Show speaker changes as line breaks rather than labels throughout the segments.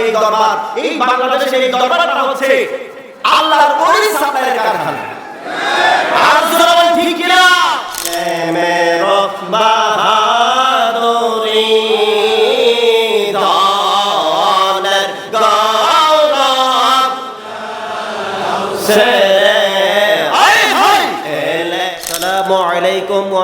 এই দরবার এই বাংলাদেশের এই দরবারটা হচ্ছে আল্লাহর ওই সাপ্লাইয়ের কারখানা।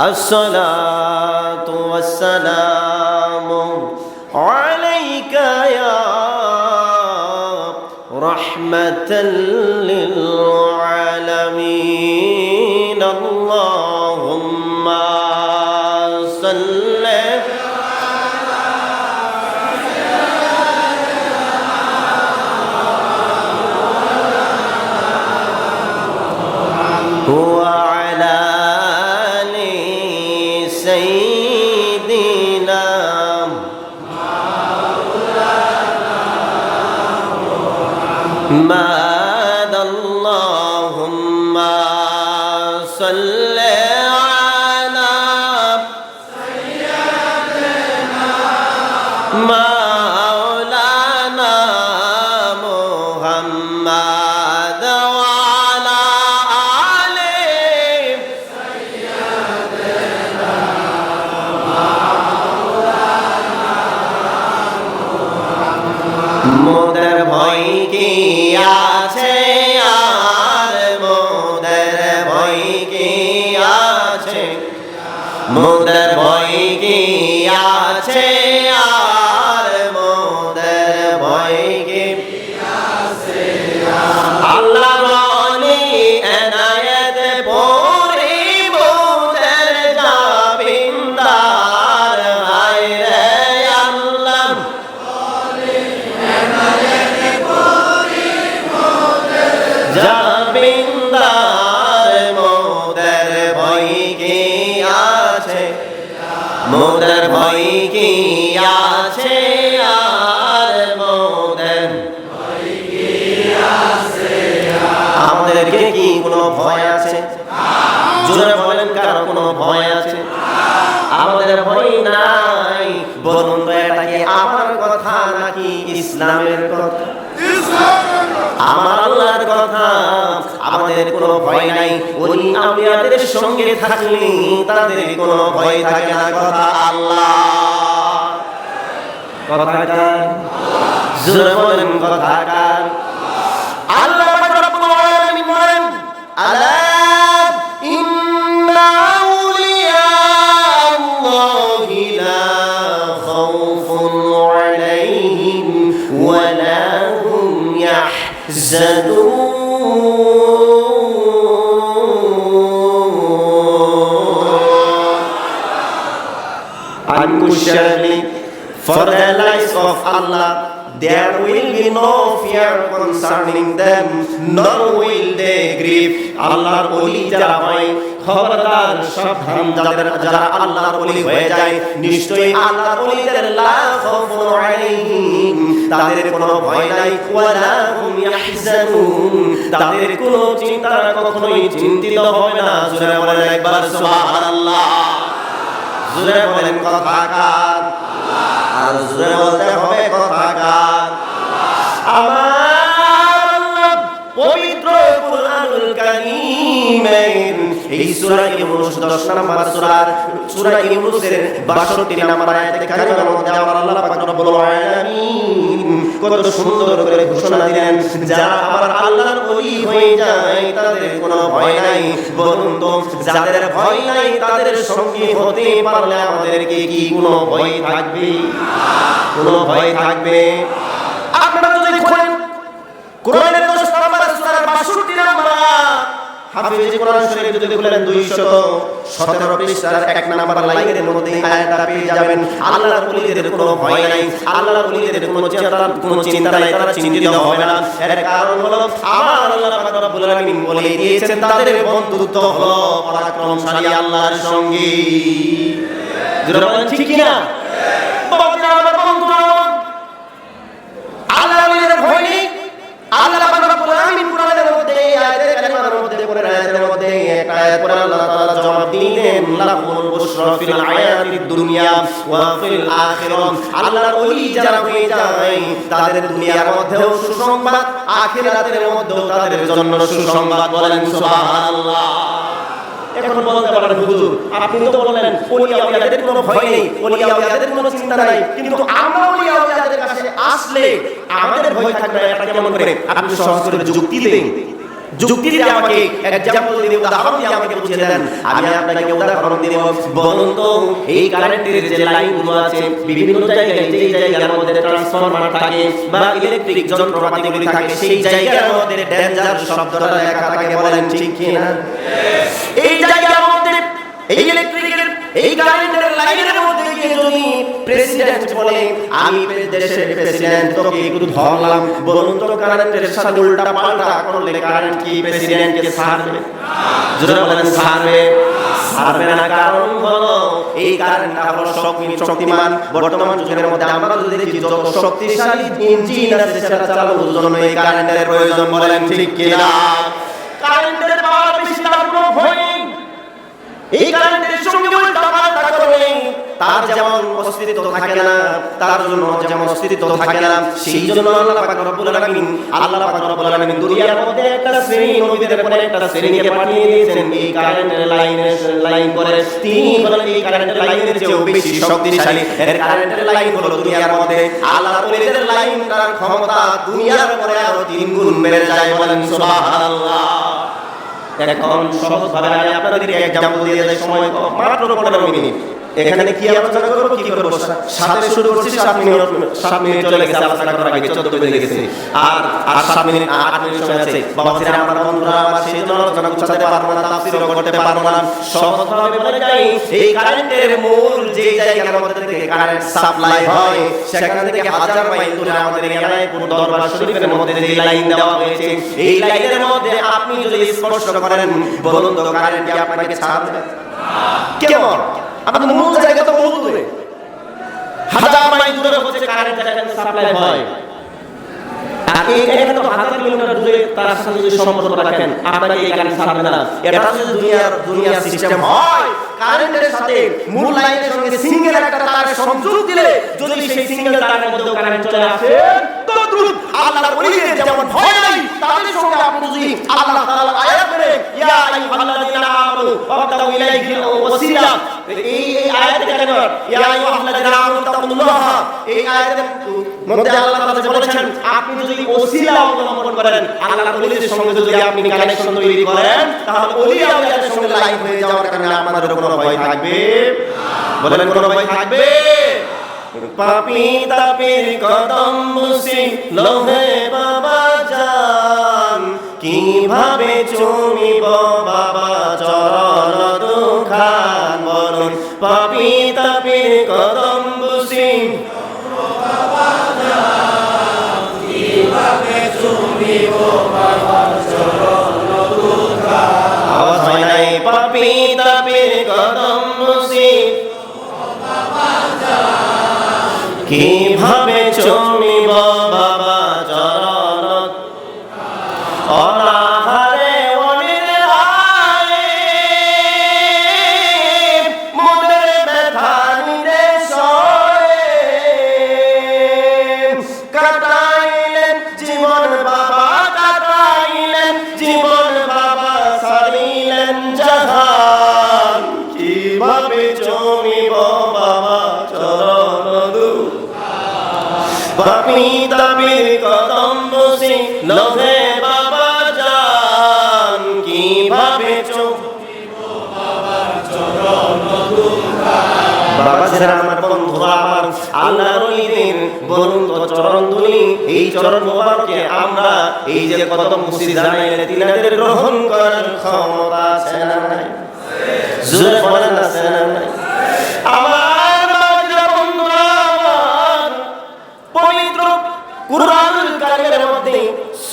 الصلاة والسلام عليك يا رحمة للعالمين. اللهم ইসলামের কথা। আমার আল্লাহর কথা আমাদের কোনো ভয় নাই। ওই আম্বিয়াদের সঙ্গে থাকলে তাদের কোনো ভয় থাকে না। কথা আল্লাহ। কথা কার? জোরে বলেন কথা কার? আল্লাহ I'm questioning for the life of Allah there will be no fear concerning them, nor will they grieve. ওলি যারা হয় খবরদার সাবধান যাদের যারা আল্লাহর ওলি হয়ে যায় নিশ্চয়ই আল্লাহর ওলিদের লা খাউফুন আলাইহিম। তাদের কোনো ভয় নাই। ওয়ালা হুম ইয়াহজানুন। তাদের কোনো চিন্তা কখনোই চিন্তিত হবে না। জোরে বলেন একবার সুবহানাল্লাহ। জোরে বলেন কথা কার? আর জোরে বলতে হবে কথা কার আমার পবিত্র কুরআনুল কারীমের এই সূরা ইউনূস 10 নম্বর সূরার সূরা ইউনূসের 62 নম্বর আয়াতে কারিমার মধ্যে আমার আল্লাহ পাক রব্বুল আলামিন কত সুন্দর করে ঘোষণা দিলেন যারা আমার আল্লাহর ওলি হয়ে যায়, তাদের কোনো ভয় নাই। তো, যাদের ভয় নাই, তাদের সঙ্গে হতে পারলে আমাদেরকে কি কোনো ভয় থাকবে? কোনো ভয় থাকবে? আপনারা যদি খোলেন কোরআনের 10 নম্বর সূরার 62 নম্বর হাফিজ কোরআন শরীফ যদি বলেন 217 পৃষ্ঠার এক নাম্বার লাইনের মধ্যে আয়াতটা পেয়ে যাবেন। আল্লাহর ওলিদের কোনো ভয় নাই। আল্লাহর ওলিদের কোনো চিন্তা কোনো চিন্তা নাই, তারা চিন্তিত হবে না। এর কারণ হলো আমার আল্লাহ পাক রব্বুল আলামিন বলে দিয়েছেন, তাদের বন্ধুত্ব হলো পরাক্রমশালী আল্লাহর সঙ্গে। বলেন, ঠিক কি না বাবাজি আমার বন্ধুরা আমার আল্লাহ ওলিদের ভয় নেই আল্লাহ পাক রব্বুল আলামিন কোরআনের মধ্যে এই আয়াতের কোরআন আয়াতের মধ্যে আয়াত করে আল্লাহ তাআলা জবাব দিলেন বুশরা ফিল হায়াতিদ দুনিয়া ওয়া ফিল আখিরাহ। আল্লাহর ওলি যারা হয়ে যায়, তাদের দুনিয়ার মধ্যেও সুসংবাদ, আখিরাতের মধ্যেও তাদের জন্য সুসংবাদ বলেন সুবহানাল্লাহ। এখন বলতে পারেন, হুজুর, আপনি তো বললেন কোনো ভয় নেই কোনো চিন্তা নাই, কিন্তু আমরা কাছে আসলে আমাদের ভয় থাকবে এটা কেমন করে? আপনি সহজ করে যুক্তি দেন। যুক্তি দিয়ে আমাকে এক্সাম্পল দিয়ে উদাহরণ দিয়ে আমাকে বুঝিয়ে দেন আমি আপনাকে উদাহরণ দিব। বলুন তো এই কারেন্টের যে লাইনগুলো আছে বিভিন্ন জায়গায় যে জায়গার মধ্যে ট্রান্সফরমার থাকে বা ইলেকট্রিক যন্ত্রপাতিগুলি থাকে সেই জায়গার মধ্যে ডেঞ্জার শব্দটা লেখা থাকে বলেন ঠিক কি না এই জায়গার মধ্যে এই ইলেকট্রিকের এই কারেন্টের লাইনের মধ্যে গিয়ে যদি প্রেসিডেন্ট বলে, আমি দেশের প্রেসিডেন্ট তোকে একটু ধরলাম। বলুন তো কারেন্টের সাথে উল্টা পাল্টা কারেন্ট কি প্রেসিডেন্টকে জোরে বলেন ছাড়বে ছাড়বে না কারণ এই কারেন্টটা হলো শক্তি, শক্তিমান। বর্তমান যুগের মধ্যে আমরা যদি দেখি, যত শক্তিশালী ইঞ্জিন আছে, সেটা জন্য এই কারেন্টের প্রয়োজন, বলেন ঠিক কিনা? কারেন্টের পাওয়ার বেশি তার কোনো ভয় এই কারেন্টের সঙ্গে উল্টা পাল্টা করলে তার যেমন অস্তিত্ব থাকে না, তার জন্য যেমন অস্তিত্ব থাকে না, সেই জন্য আল্লাহ পাক রব্বুল আলামিন, আল্লাহ পাক রব্বুল আলামিন দুনিয়ার মধ্যে একটা শ্রেণি, নবীদের পরে একটা শ্রেণীকে পাঠিয়ে দিয়েছেন। এই কারেন্টের লাইনে লাইন করে তিনি হলেন এই কারেন্টের লাইনের চেয়েও বেশি শক্তিশালী। এর কারেন্টের লাইন হলো দুনিয়ার মধ্যে আল্লাহর ওলিদের লাইন তার ক্ষমতা দুনিয়ার পরে আরও তিন গুণ বেড়ে যায় বলেন সুবহানাল্লাহ। এখন সহজভাবে আমি আপনাদেরকে এক্সাম্পল দিয়ে যাই সময় মাত্র পনেরো মিনিট। এখানে কি আলোচনা করব? কি করব? সাথে শুরু করছি, সাত মিনিট সাত মিনিট চলে গেছে, আলোচনা করার আগে চোদ্দ বেজে গেছে। আর আর সাত মিনিট, আট মিনিট সময় আছে। বাবা ছেলে আমার বন্ধুরা, আমার সেই জন্য আলোচনা গুছাতে পারব না তাফসির করতে পারব না। সহজভাবে বলে যাই, এই কারেন্টের মূল যে জায়গার মধ্যে থেকে কারেন্ট সাপ্লাই হয়, সেখান থেকে হাজার মাইল দূরে আমাদের এলাকায় কোন দরবার শরীফের মধ্যে যে লাইন দেওয়া হয়েছে, এই লাইনের মধ্যে আপনি যদি স্পর্শ করেন, বলুন তো কারেন্ট আপনাকে ছাড়বে কেমন? আমাদের মূল জায়গা তো বহু দূরে হাজার মাইল দূরে হচ্ছে কারেন্ট যেখানে সাপ্লাই হয় আর এই এখানে তো না এটা যদি দুনিয়ার দুনিয়ার সিস্টেম হয়। কারেন্টের সাথে মূল লাইনের সঙ্গে সিঙ্গেল একটা তার সংযোগ দিলে যদি সেই সিঙ্গেল তারের মধ্যে কারেন্ট চলে আসে তো দ্রুত আল্লাহর ওলিদের যেমন ভয় নাই, তাদের সঙ্গে আপনি যদি আল্লাহ তাআলা আয়াত করে ইয়া আইয়ুহাল্লাযীনা আমানু ওয়াবতাগু ইলাইহিল ওয়াসিলা এই এই আয়াতে কেন? ইয়া আইয়ুহাল্লাযীনা আমানু তাকুল্লাহ এই আয়াতের মধ্যে আল্লাহ তাআলা বলেছেন, আপনি যদি ওসিলা অবলম্বন করেন, আল্লাহর ওলিদের সঙ্গে যদি আপনি কানেকশন তৈরি করেন, তাহলে ওলি আউলিয়াদের সঙ্গে লাইন হয়ে যাওয়ার কারণে কোনো ভয় থাকবে। বলেন, কোনো ভয় থাকবে? পাপি তাপির কদম মুসি লোহে বাবা জান কীভাবে চুমিব বাবা চরণ দুখান বলুন পাপি তাপির কদম নাই ছেড়ে আমার বন্ধুরা আমার আল্লাহর ওলিদের বলুন চরণ ধুলি, এই চরণ মোবারকে আমরা এই যে কত মুসি জানাইলে তিনাদের গ্রহণ করার ক্ষমতা আছে না নাই? বলেন আছে না নাই? আমার বাবাজিরা বন্ধুরা আমার পবিত্র কুরআন কারিমের মধ্যে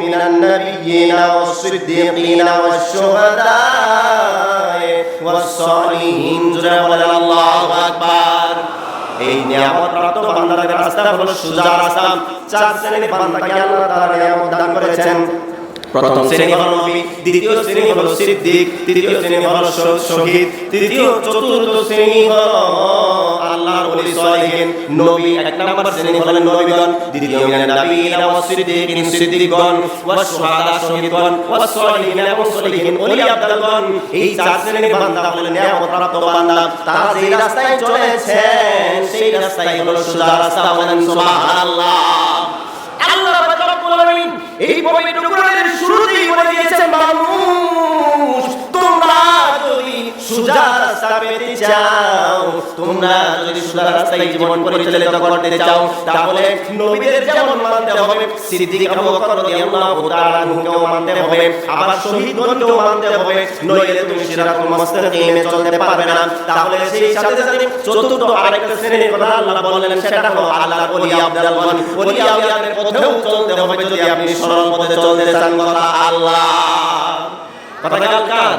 মিনান নাবিয়্যিনা ওয়াস-সিদ্দীকিনা ওয়াশ-শুহাদায়ে ওয়াস-সালিহিন জোরে বলেন, আল্লাহু আকবার। এই নিয়ামত প্রাপ্ত বান্দাদের রাস্তা হলো সোজা রাস্তা। চার শ্রেণির বান্দাকে আল্লাহ তাআলা নিয়ামত দান করেছেন। প্রথম শ্রেণি হলো নবী, দ্বিতীয় শ্রেণি হলো সিদ্দিক, তৃতীয় শ্রেণি হলো শহীদ, তৃতীয়, চতুর্থ শ্রেণি হলো আল্লাহর ওলি সালিহিন, নবী, এক নাম্বার শ্রেণি হলেন নবীগণ, দ্বিতীয় মিনান নাবিয়িনা ওয়াস সিদ্দিকিন, সিদ্দিকগণ ওয়াস শুহাদা শহীদগণ ওয়াস সালিহিন এবং সলিহিন, ওলি আব্দালগণ। এই চার শ্রেণির বান্দা হলেন নিয়ামত প্রাপ্ত বান্দা। তারা যেই রাস্তায় চলেছেন, সেই রাস্তায় হলো সোজা রাস্তা বলেন সুবহানাল্লাহ। আল্লাহ রাব্বুল আলামিন এই পবিত্র কোরআনের শুরুতেই বলে দিয়েছেন মানুষ সোজা রাস্তা পেতে চাও। তোমরা যদি সোজা রাস্তায় জীবন পরিচালিত করতে চাও, তাহলে নবীদের যেমন মানতে হবে, সিদ্দিক আবু বকর রাদিয়াল্লাহু তাআলা আনহুকেও মানতে হবে, আবার শহীদগণকেও মানতে হবে। নইলে তুমি সিরাতুল মুস্তাকিমে চলতে পারবে না। তাহলে সেই সাথে সাথে চতুর্থ আরেকটা শ্রেণির কথা আল্লাহ বললেন, সেটা হলো আল্লাহর ওলি আব্দালগণ ওলি আউলিয়াদের পথেও চলতে হবে যদি আপনি সরল পথে চলতে চান কথা আল্লাহ। কথা কার?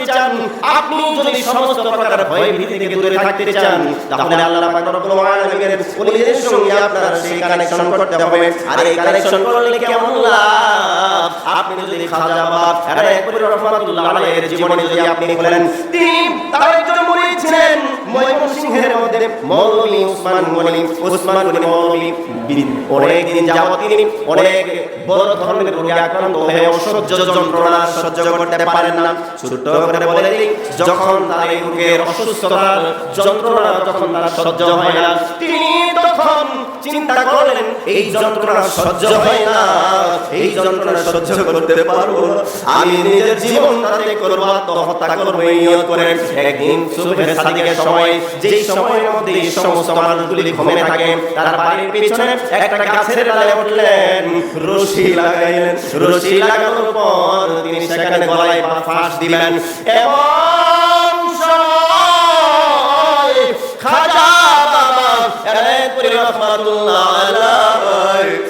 পেতে চান, আপনি যদি সমস্ত প্রকার ভয় ভীতি থেকে দূরে থাকতে চান, তাহলে আল্লাহ পাক রব্বুল আলামিনের ওলিদের সঙ্গে আপনার সেই কানেকশন করতে হবে। আর এই কানেকশন করলে কেমন লাভ? আপনি যদি খাজা বাবা একবারে রহমাতুল্লাহ আলাইহির জীবনে যদি আপনি বলেন, তিনি তার একজন মুরিদ ছিলেন, ময়মনসিংহের মধ্যে মৌলভী উসমান গনি উসমান গনি বিন- অনেক দিন যাবত তিনি অনেক বড় ধরনের রোগে আক্রান্ত হয়ে অসহ্য যন্ত্রণা সহ্য করতে পারেন না। ছোট্ট করে বলে যখন তার রোগের অসুস্থতার যন্ত্রণা যখন তার সহ্য হয় না। তিনি তখন চিন্তা করলেন, এই যন্ত্রণা সহ্য হয় না। এই যন্ত্রণা সহ্য করতে পারব আমি নিজের জীবন তাতে করব, আত্মহত্যা করব নিয়ত করে একদিন সুবহের সাদিকের সময়, যেই সময়ের মধ্যে এই সমস্ত মানুষগুলি ঘুমে থাকে, তার বাড়ির পিছনে একটা গাছের ডালে উঠলেন, রশি লাগাইলেন। রশি লাগানোর পর তিনি সেখানে গলায় ফাঁস দিলেন। সময় খাজা বাবা রহমাতুল্লাহ আলাইহি।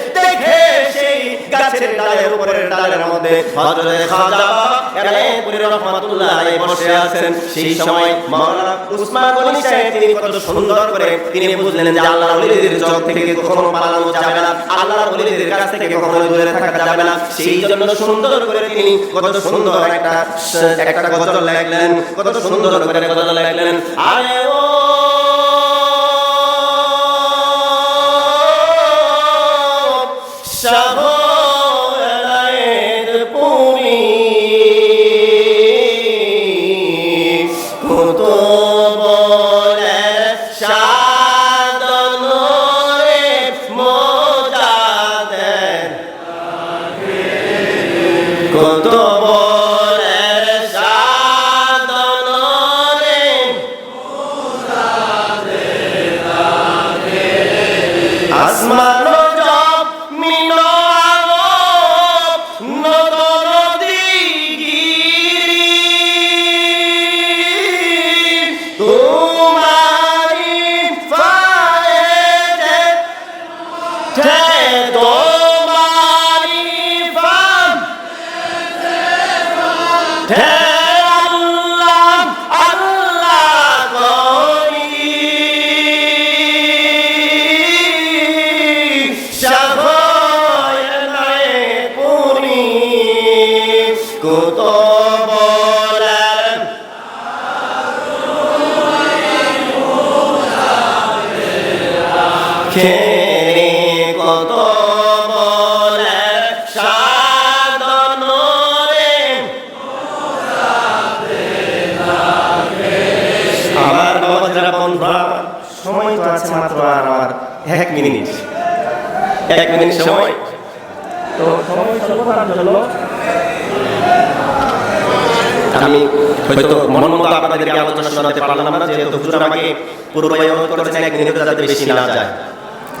তিনি বুঝলেন যে আল্লাহর ওলিদের জগৎ থেকে কখনো পালানো যাবে না, আল্লাহর কাছ থেকে কখনো দূরে থাকা যাবে না। সেই জন্য সুন্দর করে তিনি কত সুন্দর একটা একটা গজল লাগলেন কত সুন্দর করে গজল লাগলেন আরে খেরে কত আমার বাবা যারা বন্ধুরা সময় তো আছে মাত্র আর আমার এক মিনিট এক মিনিট সময় তো সময় আমি হয়তো মন মতো আপনাদেরকে আলোচনা শোনাতে পারলাম না, যেহেতু হুজুর আমাকে পূর্বায় করেছেন এক মিনিট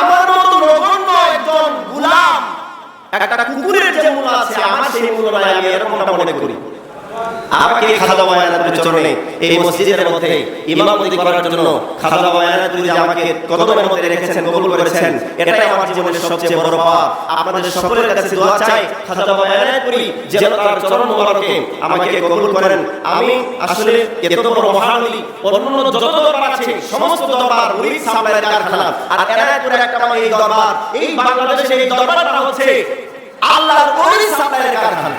আমার মতো নগণ্য একজন গুলাম। একটা কুকুরের যে মূল আছে, আমার সেই মূল নাই আমি এরকমটা মনে করি। আমাকে খাজা বায়াতের চরণে? এই মসজিদের মধ্যে ইমামতি করার জন্য খাজা বায়াত যে আমাকে কদমের মধ্যে রেখেছেন, কবুল করেছেন, এটাই আমার জীবনের সবচেয়ে বড় পাওয়া আপনাদের সকলের কাছে দোয়া চাই, খাজা বায়াত করি যেন তার চরণ মোবারকে আমাকে কবুল করেন। আমি আসলে এত বড় মহানলি অন্য যত দরবার আছে, সমস্ত দরবার মুরিদ সামলায় কারখানা আর এনায়তপুরে একটা এই দরবার, এই বাংলাদেশের এই দরবারটা হচ্ছে আল্লাহর ওই সামলায় কারখানা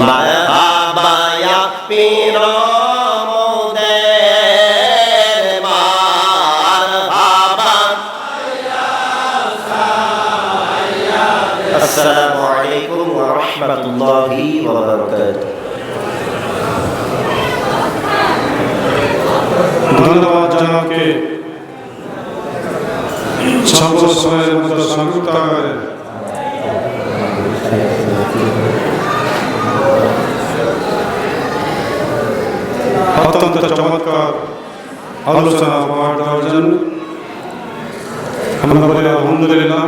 মায়াবায়া পীর মোদের মারহাবা আসসালামু আলাইকুম ওয়া রাহমাতুল্লাহি ওয়া বারাকাতুহু
ধন্যবাদ জানাকে সর্ব সময়ের মতো সংযুক্ত করেন অত্যন্ত চমৎকার আলোচনা উপহার দেওয়ার জন্য। আমরা বলি, আলহামদুলিল্লাহ।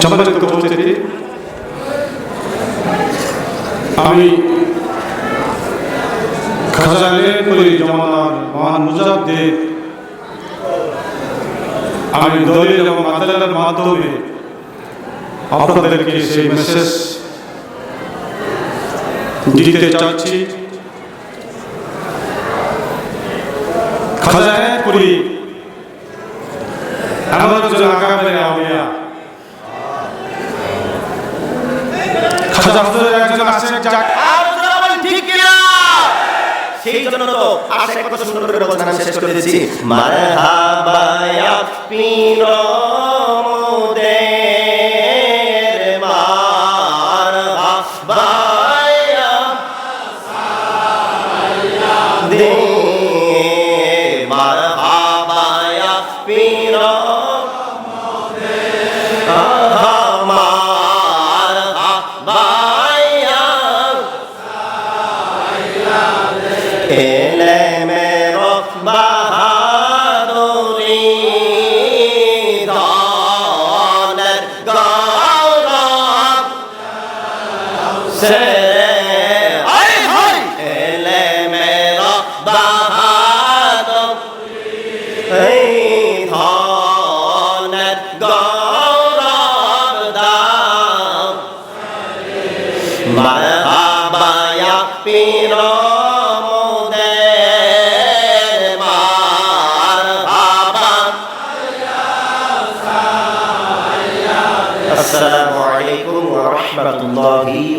সম্মানিত উপস্থিতি। আমি আমি দলিল এবং আদালতের মাধ্যমে আপনাদেরকে সেই মেসেজ দিতে চাচ্ছি খাজানের করি এমন একজন আগামী আউলিয়া। খাজা হুজুরের একজন আছেন যাকে
আর যারা বলেন ঠিক কিনা? সেই জন্য তো আশা কত সুন্দর করে বলছেন শেষ করে الله وبركاته